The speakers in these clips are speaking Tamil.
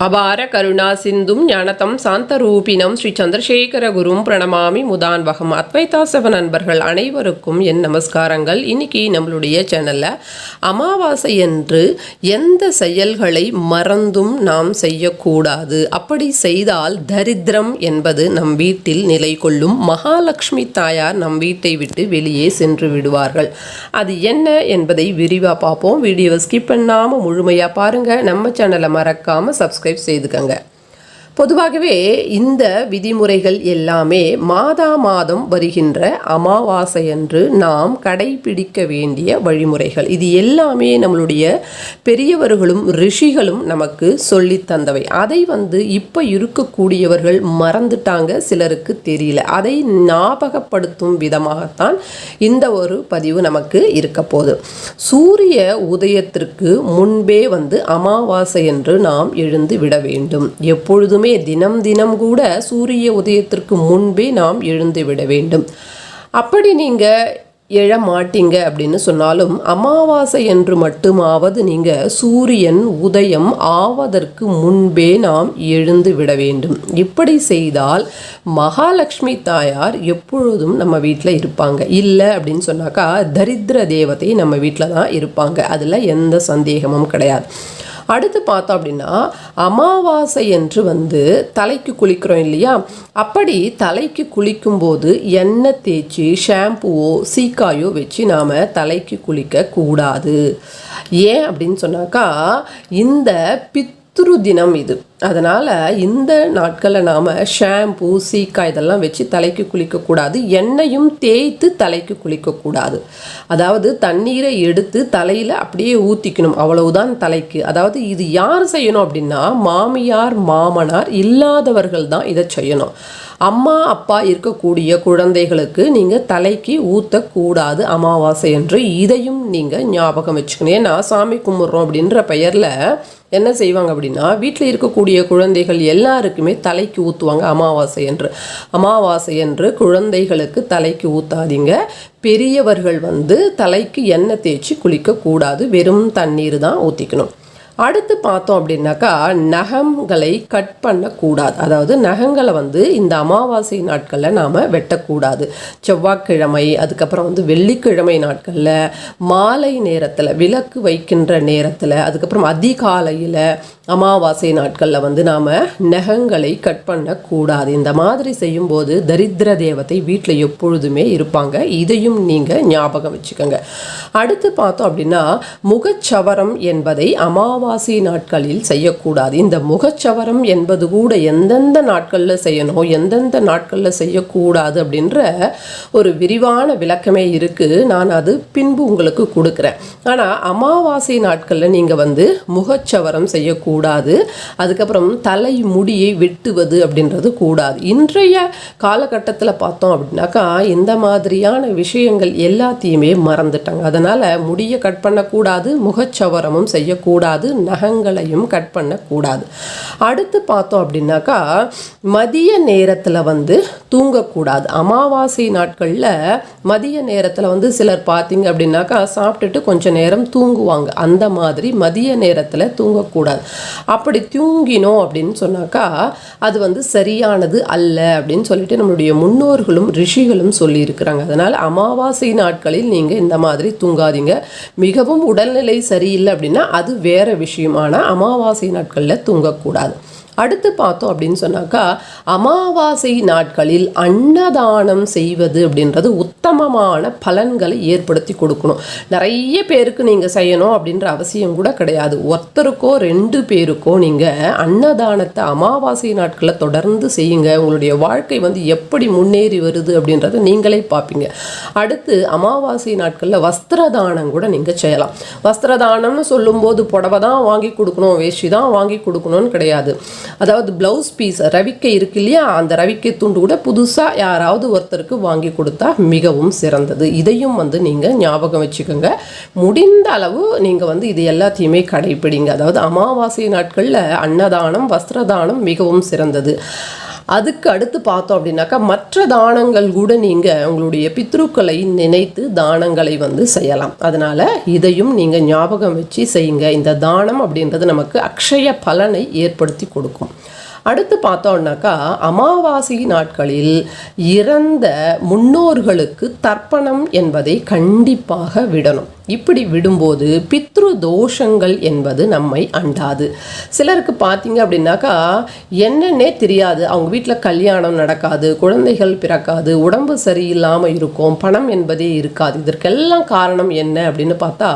அபார கருணா சிந்தும் ஞானதம் சாந்தரூபினம் ஸ்ரீ சந்திரசேகர குரும் பிரணமாமி முதான்வகம் அத்வைதாசவ நண்பர்கள் அனைவருக்கும் என் நமஸ்காரங்கள். இன்னைக்கு நம்மளுடைய சேனலில் அமாவாசை என்று எந்த செயல்களை மறந்தும் நாம் செய்யக்கூடாது. அப்படி செய்தால் தரித்திரம் என்பது நம் வீட்டில் நிலை கொள்ளும். மகாலட்சுமி தாயார் நம் வீட்டை விட்டு வெளியே சென்று விடுவார்கள். அது என்ன என்பதை விரிவாக பார்ப்போம். வீடியோவை ஸ்கிப் பண்ணாமல் முழுமையாக பாருங்கள் நம்ம சேனலை மறக்காமல் சப்ஸ்கிரைப் செய்துக்கங்க பொதுவாகவே இந்த விதிமுறைகள் எல்லாமே மாதா மாதம் வருகின்ற அமாவாசையன்று நாம் கடைபிடிக்க வேண்டிய வழிமுறைகள். இது எல்லாமே நம்மளுடைய பெரியவர்களும் ரிஷிகளும் நமக்கு சொல்லி தந்தவை. அதை வந்து இப்போ இருக்கக்கூடியவர்கள் மறந்துட்டாங்க சிலருக்கு தெரியல. அதை ஞாபகப்படுத்தும் விதமாகத்தான் இந்த ஒரு பதிவு நமக்கு இருக்க போகுது. சூரிய உதயத்திற்கு முன்பே வந்து அமாவாசை என்று நாம் எழுந்து விட வேண்டும். எப்பொழுதுமே தினம் தினம் கூட சூரிய உதயத்திற்கு முன்பே நாம் எழுந்து விட வேண்டும். அப்படி நீங்கள் எழ மாட்டீங்க அப்படின்னு சொன்னாலும் அமாவாசை என்று மட்டுமாவது நீங்கள் சூரியன் உதயம் ஆவதற்கு முன்பே நாம் எழுந்து விட வேண்டும். இப்படி செய்தால் மகாலட்சுமி தாயார் எப்பொழுதும் நம்ம வீட்டில் இருப்பாங்க. இல்லை அப்படின்னு சொன்னாக்கா தரித்திர தேவதை நம்ம வீட்டில் தான் இருப்பாங்க. அதில் எந்த சந்தேகமும் கிடையாது. அடுத்து பார்த்தோம் அப்படின்னா அமாவாசை என்று வந்து தலைக்கு குளிக்கிறோம் இல்லையா? அப்படி தலைக்கு குளிக்கும்போது எண்ணெய் தேய்ச்சி ஷாம்புவோ சீக்காயோ வச்சு நாம் தலைக்கு குளிக்க கூடாது. ஏன் அப்படின்னு சொன்னாக்கா இந்த பித்ரு தினம் இது. அதனால் இந்த நாட்களில் நாம் ஷாம்பு சீக்கா இதெல்லாம் வச்சு தலைக்கு குளிக்கக்கூடாது எண்ணெயும் தேய்த்து தலைக்கு குளிக்கக்கூடாது அதாவது தண்ணீரை எடுத்து தலையில் அப்படியே ஊற்றிக்கணும் அவ்வளவுதான் தலைக்கு. அதாவது இது யார் செய்யணும் அப்படின்னா மாமியார் மாமனார் இல்லாதவர்கள் தான் இதை செய்யணும். அம்மா அப்பா இருக்கக்கூடிய குழந்தைகளுக்கு நீங்கள் தலைக்கு ஊற்றக்கூடாது அமாவாசை என்று இதையும் நீங்கள் ஞாபகம் வச்சுக்கணும். ஏன்னா சாமி கும்பிட்றோம் அப்படின்ற பெயரில் என்ன செய்வாங்க அப்படின்னா வீட்டில் இருக்கக்கூடிய குழந்தைகள் எல்லாருக்குமே தலைக்கு ஊற்றுவாங்க அமாவாசை என்று. அமாவாசை என்று குழந்தைகளுக்கு தலைக்கு ஊற்றாதீங்க பெரியவர்கள் வந்து தலைக்கு எண்ணெய் தேய்ச்சி குளிக்கக்கூடாது. வெறும் தண்ணீர் தான் ஊற்றிக்கணும் அடுத்து பார்த்தோம் அப்படின்னாக்கா நகங்களை கட் பண்ணக்கூடாது. அதாவது நகங்களை வந்து இந்த அமாவாசை நாட்களில் நாம் வெட்டக்கூடாது. செவ்வாய்க்கிழமை அதுக்கப்புறம் வந்து வெள்ளிக்கிழமை நாட்களில் மாலை நேரத்தில் விளக்கு வைக்கின்ற நேரத்தில் அதுக்கப்புறம் அதிகாலையில் அமாவாசை நாட்களில் வந்து நாம் நகங்களை கட் பண்ணக்கூடாது. இந்த மாதிரி செய்யும்போது தரித்திர தேவத்தை வீட்டில் எப்பொழுதுமே இருப்பாங்க. இதையும் நீங்கள் ஞாபகம் வச்சுக்கோங்க. அடுத்து பார்த்தோம் அப்படின்னா முகச்சவரம் என்பதை அமாவாசை நாட்களில் செய்யக்கூடாது. இந்த முகச்சவரம் என்பது கூட எந்தெந்த நாட்களில் செய்யணும் எந்தெந்த நாட்களில் செய்யக்கூடாது அப்படின்ற ஒரு விரிவான விளக்கமே இருக்குது நான் அது பின்பு உங்களுக்கு கொடுக்குறேன். ஆனால் அமாவாசை நாட்களில் நீங்கள் வந்து முகச்சவரம் செய்யக்கூடாது. அதுக்கப்புறம் தலை முடியை வெட்டுவது அப்படின்றது கூடாது. இன்றைய காலகட்டத்தில் பார்த்தோம் அப்படின்னாக்கா இந்த மாதிரியான விஷயங்கள் எல்லாத்தையுமே மறந்துட்டாங்க. அதனால் முடியை கட் பண்ணக்கூடாது முகச்சவரமும் செய்யக்கூடாது நகங்களையும் கட் பண்ணக்கூடாது. அடுத்து பார்த்தோம் அப்படின்னாக்கா மதிய நேரத்தில் வந்து தூங்கக்கூடாது. அமாவாசை நாட்களில் மதிய நேரத்தில் வந்து சிலர் பார்த்தீங்க அப்படின்னாக்கா சாப்பிட்டுட்டு கொஞ்சம் நேரம் தூங்குவாங்க. அந்த மாதிரி மதிய நேரத்தில் தூங்கக்கூடாது. அப்படி தூங்கினோம் அப்படின்னு சொன்னாக்கா அது வந்து சரியானது அல்ல அப்படின்னு சொல்லிட்டு நம்மளுடைய முன்னோர்களும் ரிஷிகளும் சொல்லியிருக்கிறாங்க. அதனால் அமாவாசை நாட்களில் நீங்கள் இந்த மாதிரி தூங்காதீங்க. மிகவும் உடல்நிலை சரியில்லை அப்படின்னா அது வேற விஷயமான அமாவாசை நாட்களில் தூங்கக்கூடாது. அடுத்து பார்த்தோம் அப்படின்னு சொன்னாக்கா அமாவாசை நாட்களில் அன்னதானம் செய்வது அப்படின்றது உத்தமமான பலன்களை ஏற்படுத்தி கொடுக்கணும். நிறைய பேருக்கு நீங்கள் செய்யணும் அப்படின்ற அவசியம் கூட கிடையாது. ஒருத்தருக்கோ ரெண்டு பேருக்கோ நீங்கள் அன்னதானத்தை அமாவாசை நாட்களில் தொடர்ந்து செய்யுங்க. உங்களுடைய வாழ்க்கை வந்து எப்படி முன்னேறி வருது அப்படின்றத நீங்களே பார்ப்பீங்க. அடுத்து அமாவாசை நாட்களில் வஸ்திரதானம் கூட நீங்கள் செய்யலாம். வஸ்திரதானம்னு சொல்லும்போது புடவை தான் வாங்கி கொடுக்கணும் வேஷ்டி தான் வாங்கி கொடுக்கணும்னு கிடையாது. அதாவது ப்ளவுஸ் பீஸ் ரவிக்கை இருக்கு இல்லையா? அந்த ரவிக்கை துண்டு கூட புதுசாக யாராவது ஒருத்தருக்கு வாங்கி கொடுத்தா மிகவும் சிறந்தது. இதையும் வந்து நீங்கள் ஞாபகம் வச்சுக்கோங்க. முடிந்த அளவு நீங்கள் வந்து இது எல்லாத்தையுமே கடைப்பிடிங்க. அதாவது அமாவாசை நாட்களில் அன்னதானம் வஸ்திரதானம் மிகவும் சிறந்தது. அதுக்கு அடுத்து பார்த்தோம் அப்படின்னாக்கா மற்ற தானங்கள் கூட நீங்கள் உங்களுடைய பித்ருக்களை நினைத்து தானங்களை வந்து செய்யலாம். அதனால் இதையும் நீங்கள் ஞாபகம் வச்சு செய்யுங்க. இந்த தானம் அப்படின்றது நமக்கு அக்ஷய பலனை ஏற்படுத்தி கொடுக்கும். அடுத்து பார்த்தோம்னாக்கா அமாவாசை நாட்களில் இறந்த முன்னோர்களுக்கு தர்ப்பணம் என்பதை கண்டிப்பாக விடணும். இப்படி விடும்போது பித்ரு தோஷங்கள் என்பது நம்மை அண்டாது. சிலருக்கு பார்த்தீங்க அப்படின்னாக்கா என்னன்னே தெரியாது. அவங்க வீட்டில் கல்யாணம் நடக்காது குழந்தைகள் பிறக்காது உடம்பு சரியில்லாமல் இருக்கும் பணம் என்பதே இருக்காது. இதற்கெல்லாம் காரணம் என்ன அப்படின்னு பார்த்தா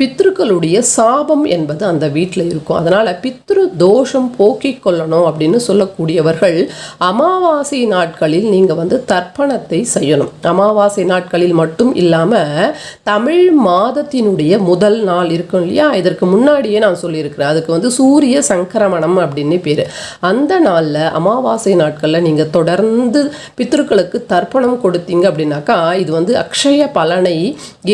பித்ருக்களுடைய சாபம் என்பது அந்த வீட்டில் இருக்கும். அதனால் பித்ரு தோஷம் போக்கிக் கொள்ளணும் அப்படின்னு சொல்லக்கூடியவர்கள் அமாவாசை நாட்களில் நீங்கள் வந்து தர்ப்பணத்தை செய்யணும். அமாவாசை நாட்களில் மட்டும் இல்லாமல் தமிழ் மாதத்தினுடைய முதல் நாள் இருக்கும் இல்லையா? இதற்கு முன்னாடியே நான் சொல்லியிருக்கிறேன். அதுக்கு வந்து சூரிய சங்கரமணம் அப்படின்னு பேர். அந்த நாளில் அமாவாசை நாட்களில் நீங்கள் தொடர்ந்து பித்ருக்களுக்கு தர்ப்பணம் கொடுத்தீங்க அப்படின்னாக்கா இது வந்து அக்ஷய பலனை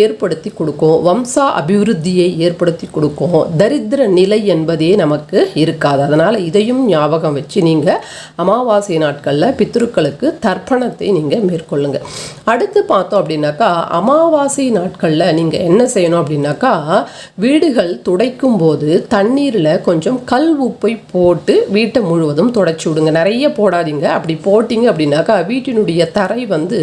ஏற்படுத்தி கொடுக்கும். வம்சா அபிவிருத்தியை ஏற்படுத்தி கொடுக்கும். தரித்திர நிலை என்பதே நமக்கு இருக்காது. அதனால் இதையும் ஞாபகம் வச்சு நீங்கள் அமாவாசை நாட்களில் பித்ருக்களுக்கு தர்ப்பணத்தை நீங்கள் மேற்கொள்ளுங்க. அடுத்து பார்த்தோம் அப்படின்னாக்கா அமாவாசை நாட்களில் நீங்கள் என்ன செய்யணும் அப்படின்னாக்கா வீடுகள் துடைக்கும் போது தண்ணீரில் கொஞ்சம் கல் உப்பை போட்டு வீட்டை முழுவதும் துடைச்சி விடுங்க. நிறைய போடாதீங்க. அப்படி போட்டிங்க அப்படின்னாக்கா வீட்டினுடைய தரை வந்து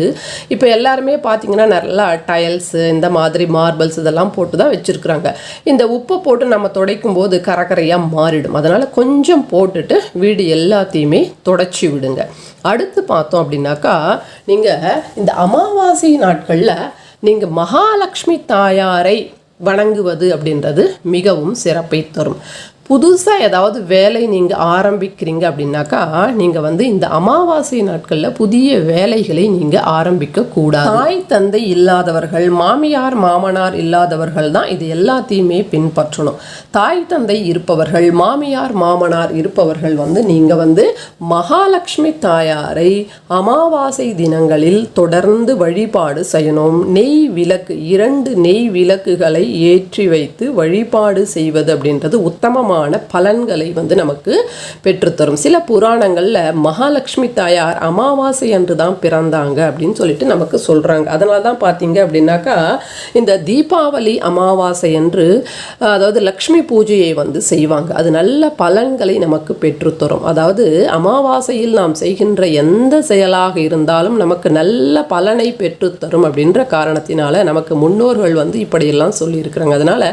இப்போ எல்லாருமே பார்த்தீங்கன்னா நல்லா டயல்ஸு இந்த மாதிரி மார்பிள்ஸ் இதெல்லாம் போட்டு தான் வச்சுருக்குறாங்க. இந்த உப்பை போட்டு நம்ம துடைக்கும் போது கரகரையாக மாறிடும். அதனால் கொஞ்சம் போட்டுட்டு வீடு எல்லாத்தையுமே துடைச்சி விடுங்க. அடுத்து பார்த்தோம் அப்படின்னாக்கா நீங்கள் இந்த அமாவாசை நாட்களில் நீங்கள் மகாலட்சுமி தாயாரை வணங்குவது அப்படின்றது மிகவும் சிறப்பை தரும். புதுசாக ஏதாவது வேலை நீங்கள் ஆரம்பிக்கிறீங்க அப்படின்னாக்கா நீங்கள் வந்து இந்த அமாவாசை நாட்களில் புதிய வேலைகளை நீங்கள் ஆரம்பிக்க கூடாது. தாய் தந்தை இல்லாதவர்கள் மாமியார் மாமனார் இல்லாதவர்கள் தான் இது எல்லாத்தையுமே பின்பற்றணும். தாய் தந்தை இருப்பவர்கள் மாமியார் மாமனார் இருப்பவர்கள் வந்து நீங்கள் வந்து மகாலட்சுமி தாயாரை அமாவாசை தினங்களில் தொடர்ந்து வழிபாடு செய்யணும். நெய் விளக்கு இரண்டு நெய் விளக்குகளை ஏற்றி வைத்து வழிபாடு செய்வது அப்படின்றது உத்தமமான பலன்களை வந்து நமக்கு பெற்றுத்தரும். சில புராணங்களில் மகாலட்சுமி தாயார் அமாவாசை அன்று தான் பிறந்தாங்க அப்படின்னு சொல்லிட்டு நமக்கு சொல்கிறாங்க அதனால தான் பார்த்தீங்க அப்படின்னாக்கா இந்த தீபாவளி அமாவாசை என்று அதாவது லக்ஷ்மி பூஜையை வந்து செய்வாங்க. அது நல்ல பலன்களை நமக்கு பெற்றுத்தரும். அதாவது அமாவாசையில் நாம் செய்கின்ற எந்த செயலாக இருந்தாலும் நமக்கு நல்ல பலனை பெற்றுத்தரும் அப்படின்ற காரணத்தினால நமக்கு முன்னோர்கள் வந்து இப்படியெல்லாம் சொல்லியிருக்கிறாங்க. அதனால்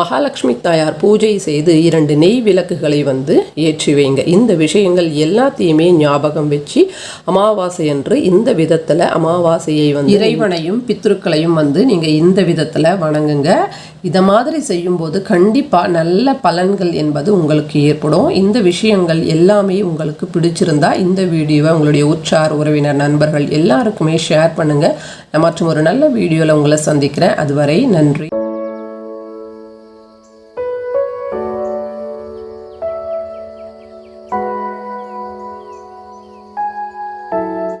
மகாலட்சுமி தாயார் பூஜை செய்து இரண்டு நெய் விளக்குகளை வந்து ஏற்றி வைங்க. இந்த விஷயங்கள் எல்லாத்தையுமே ஞாபகம் வச்சு அமாவாசை அன்று இந்த விதத்தில் அமாவாசையை வந்து இறைவனையும் பித்ருக்களையும் வந்து நீங்கள் இந்த விதத்தில் வணங்குங்க. இதை மாதிரி செய்யும்போது கண்டிப்பாக நல்ல பலன்கள் என்பது உங்களுக்கு ஏற்படும். இந்த விஷயங்கள் எல்லாமே உங்களுக்கு பிடிச்சிருந்தா இந்த வீடியோவை உங்களுடைய உற்றார் உறவினர் நண்பர்கள் எல்லாருக்குமே ஷேர் பண்ணுங்கள் நான் மற்றும் ஒரு நல்ல வீடியோவில் உங்களை சந்திக்கிறேன். அதுவரை நன்றி.